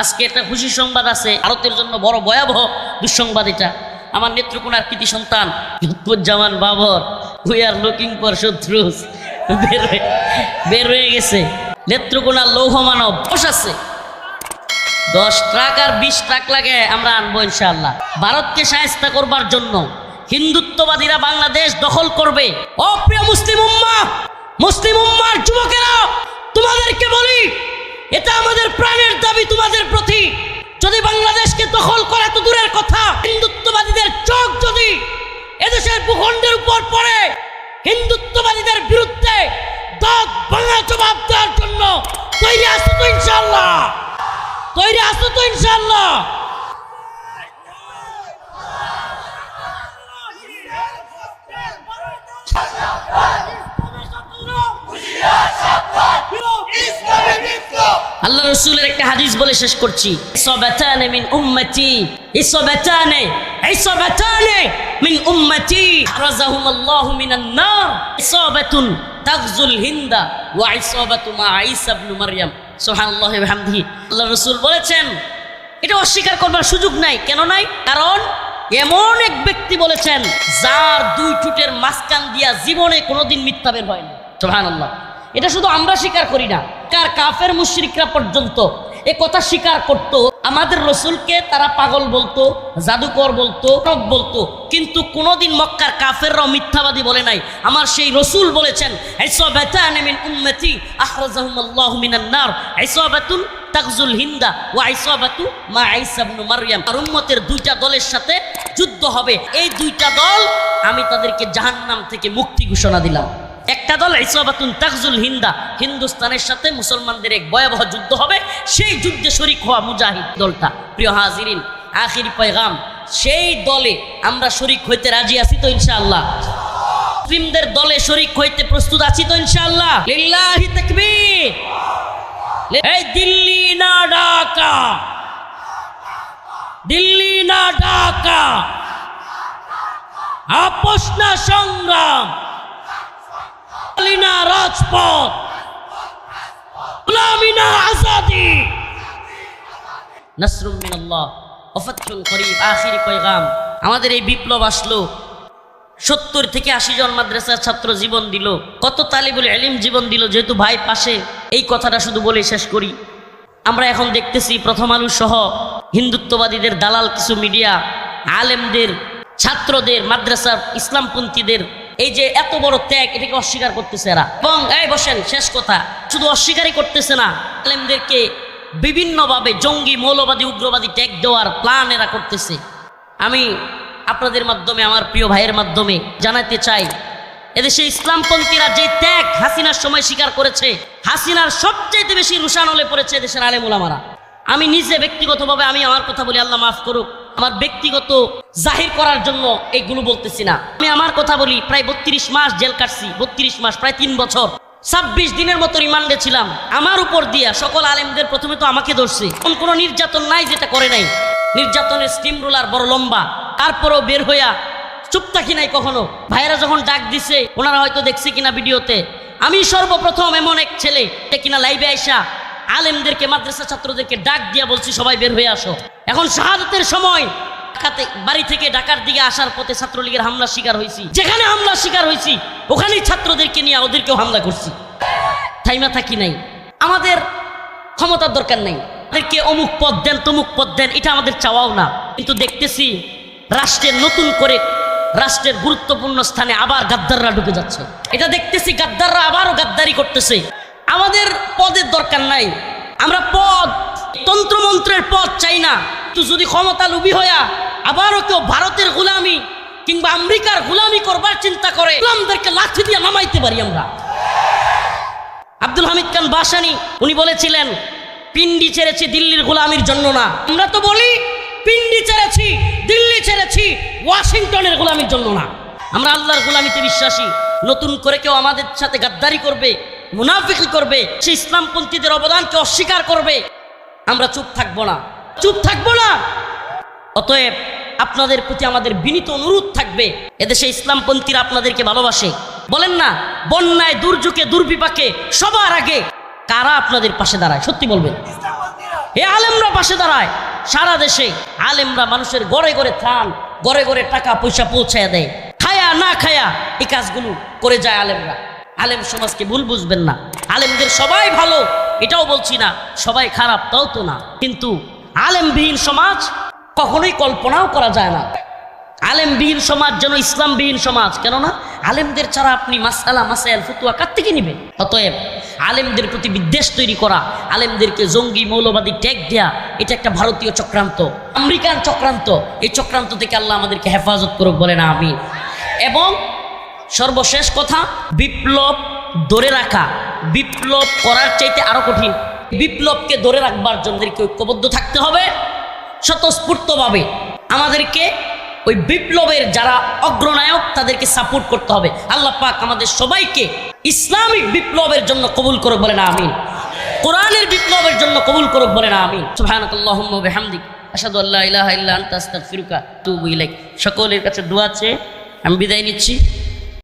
আজকে একটা খুশি সংবাদ আছে, ভারতের জন্য বড় ভয়াবহ দুঃসংবাদ এটা। আমার নেত্রকোনার কৃতি সন্তান, Lutfuzzaman Babar we are looking for শত্রুস, বের হয়ে গেছে। নেত্রকোনার লৌহ মানব, বস আছে। দশ ট্রাক আর বিশ ট্রাক লাগে, আমরা আনব ইনশাল্লাহ ভারতকে সাহায্য করবার জন্য হিন্দুত্ববাদীরা বাংলাদেশ দখল করবে। অপ্রিয় মুসলিম উম্মা মুসলিম উম্মার যুবকেরা তোমাদেরকে বলি এটা আমাদের প্রাণের দাবি, তোমাদের প্রতি। যদি বাংলাদেশকে দখল করা তো দূরের কথা, হিন্দুত্ববাদীদের চোখ যদি এদেশের ভূখণ্ডের উপর পড়ে, হিন্দুত্ববাদীদের বিরুদ্ধে দাঁত ভাঙা জবাব দেওয়ার জন্য তৈরি আসতো তো ইনশাআল্লাহ। তৈরি আসতো তো ইনশাআল্লাহ। আল্লাহ রসুলের একটা হাদিস বলে শেষ করছি। মিন আল্লাহ হিন্দা আল্লাহ বলেছেন, এটা অস্বীকার করবার সুযোগ নাই। কেন নাই? কারণ এমন এক ব্যক্তি বলেছেন, যার দুই ঠুটের মাঝখান দিয়া জীবনে কোনোদিন মিথ্যা বের হয় না সুবহানাল্লাহ। এটা শুধু আমরা স্বীকার করি না। কার কাফের মুশরিকরা পর্যন্ত এ কথা স্বীকার করত, আমাদের রসুলকে তারা পাগল বলতো, জাদুকর বলতো, টক বলতো। কিন্তু কোনোদিন মক্কার কাফেররাও মিথ্যাবাদী বলে নাই। আমার সেই রসুল বলেছেন যুদ্ধ হবে। এই দুইটা দল আমি তাদেরকে জাহান্নাম থেকে মুক্তি ঘোষণা দিলাম। একটা দল ইসবাতুন তাকজুল হিন্দা, হিন্দুস্তানের সাথে মুসলমানদের এক ভয়াবহ যুদ্ধ হবে। সেই যুদ্ধে শরিক হওয়া মুজাহিদ দলটা। প্রিয় হাজিরিন, আখির পয়গাম, সেই দলে আমরা শরিক হইতে রাজি আছি তো ইনশাআল্লাহ। মুসলিমদের দলে শরিক হইতে প্রস্তুত আছি তো ইনশাআল্লাহ। লিল্লাহি তাকবীর। এই দিল্লি না ঢাকা। দিল্লি না ঢাকা। আপোষ না সংগ্রাম। না রাজপথ। গোলামি না আজাদি। নাসরুম মিনাল্লাহ ওয়াফাতুন করিব আখিরি পয়গাম। আমাদের এই বিপ্লব আসলো। সত্তর থেকে আশি জন মাদ্রাসার ছাত্র জীবন দিল। কত তালিবুল এলিম জীবন দিল যেহেতু ভাই পাশে। এই কথাটা শুধু বলে শেষ করি। আমরা এখন দেখতেছি প্রথম আলু সহ হিন্দুত্ববাদীদের দালাল কিছু মিডিয়া, আলেমদের, ছাত্রদের, মাদ্রাসার, ইসলামপন্থীদের এই যে এত বড় ত্যাগ, এটাকে অস্বীকার করতেছে এরা। এবং এই বসেন, শেষ কথা। শুধু অস্বীকারই করতেছে না, আলেমদেরকে বিভিন্নভাবে জঙ্গি, মৌলবাদী, উগ্রবাদী ট্যাগ দেওয়ার প্ল্যান এরা করতেছে। আমি আপনাদের মাধ্যমে, আমার প্রিয় ভাইয়ের মাধ্যমে জানাতে চাই, এদেশে ইসলামপন্থীরা যে ত্যাগ হাসিনার সময় স্বীকার করেছে, হাসিনার সবচেয়ে বেশি রুশানলে পড়েছে এদেশের আলেমুলামারা আমি নিজে ব্যক্তিগতভাবে, আমি আমার কথা বলি, আল্লাহ মাফ করুক আমার ব্যক্তিগত জাহির করার জন্য এইগুলো বলতেছি না। আমি আমার কথা বলি, প্রায় বত্রিশ মাস জেল কাটছি, বত্রিশ মাস, প্রায় তিন বছর। ছাব্বিশ দিনের মতো রিমান্ডে ছিলাম। আমার উপর দিয়া সকল আলেমদের প্রথমে তো আমাকে ধরছে। কোন কোনো নির্যাতন নাই যেটা করে নাই। নির্যাতনের স্টিম রোলার বড় লম্বা। তারপরও বের হইয়া চুপ থাকি নাই কখনো। ভাইয়েরা যখন ডাক দিছে, ওনারা হয়তো দেখছে কিনা ভিডিওতে। আমি সর্বপ্রথম এমন এক ছেলে কিনা লাইভে আইসা আলেমদেরকে, মাদ্রাসা ছাত্রদেরকে ডাক দিয়া বলছি, সবাই বের হয়ে আসো। এখন শাহাদতের সময় বাড়ি থেকে ঢাকার দিকে আসার পথে ছাত্রলীগের হামলার শিকার হয়েছি। যেখানে হামলার শিকার হয়েছি, ওখানেই ছাত্রদেরকে নিয়ে ওদেরকেও হামলা করছি। থাইমা থাকি নাই। আমাদের ক্ষমতার দরকার নেই। আমাদেরকে অমুক পদ দেন, তমুক পদ দেন, এটা আমাদের চাওয়াও না। কিন্তু দেখতেছি রাষ্ট্রের নতুন করে রাষ্ট্রের গুরুত্বপূর্ণ স্থানে আবার গাদ্দাররা ঢুকে যাচ্ছে। এটা দেখতেছি, গাদ্দাররা আবারও গাদ্দারি করতেছে। আমাদের পদের দরকার নাই। আমরা পদ, তন্ত্রমন্ত্রের পদ চাই না। তো যদি ক্ষমতা লুবি হইয়া আবারও কেউ ভারতের গোলামি কিংবা আমেরিকার গোলামি করবার চিন্তা করে, গোলামদেরকে লাঠি দিয়ে নামাইতে পারি আমরা। আব্দুল হামিদ খান বাসানি, উনি বলেছিলেন, পিন্ডি ছেড়েছি দিল্লির গোলামির জন্য না। আমরা তো বলি, পিন্ডি ছেড়েছি, দিল্লি ছেড়েছি, ওয়াশিংটনের গোলামির জন্য না। আমরা আল্লাহর গোলামিতে বিশ্বাসী। নতুন করে কেউ আমাদের সাথে গাদ্দারি করবে মুনাফিকি করবে, সে ইসলামপন্থীদের অবদানকে অস্বীকার করবে। আমরা চুপ থাকব না। চুপ থাকব না! অতএব আপনাদের প্রতি আমাদের বিনীত অনুরোধ থাকবে, এদেশে ইসলামপন্থীরা আপনাদেরকে ভালোবাসে। বলেন না, বন্যায়, দুর্যোগে, দুর্বিপাকে সবার আগে কারা আপনাদের পাশে দাঁড়ায়? সত্যি বলবেন। এ আলেমরা পাশে দাঁড়ায়। সারা দেশে আলেমরা মানুষের গড়ে গড়ে ত্রাণ, গড়ে গড়ে টাকা পয়সা পৌঁছায় দেয়। খায়া না খায়া এই কাজগুলো করে যায় আলেমরা। আলেম সমাজকে ভুল বুঝবেন না। আলেমদের সবাই ভালো, এটাও বলছি না, সবাই খারাপ, তাও তো না। কিন্তু আলেমবিহীন সমাজ কখনোই কল্পনাও করা যায় না। আলেমবিহীন সমাজ যেন ইসলামবিহীন সমাজ, কেননা আলেমদের ছাড়া আপনি মাসালা, মাসাইল, ফতুয়া কার থেকে নিবেন? অতএব আলেমদের প্রতি বিদ্বেষ তৈরি করা, আলেমদেরকে জঙ্গি, মৌলবাদী ট্যাগ দেয়া, এটা একটা ভারতীয় চক্রান্ত, আমেরিকান চক্রান্ত। এই চক্রান্ত থেকে আল্লাহ আমাদেরকে হেফাজত করুক বলে না আমি এবং সর্বশেষ কথা, বিপ্লব ধরে রাখা। বিপ্লব করার চাইতে আরও কঠিন। বিপ্লবকে ধরে রাখবার জন্য আমাদেরকে ঐক্যবদ্ধ থাকতে হবে, স্বতঃস্ফূর্তভাবে। আমাদেরকে ওই বিপ্লবের যারা অগ্রনায়ক, তাদেরকে সাপোর্ট করতে হবে। আল্লাহ পাক আমাদের সবাইকে ইসলামিক বিপ্লবের জন্য কবুল করুক বলে না আমিন। কোরআনের বিপ্লবের জন্য কবুল করুক বলে না আমিন। সুবহানাকাল্লাহুম্মা ওয়া বিহামদিক। আশহাদু আল্লা ইলাহা সকলের কাছে দোয়া চেয়ে আমি বিদায় নিচ্ছি।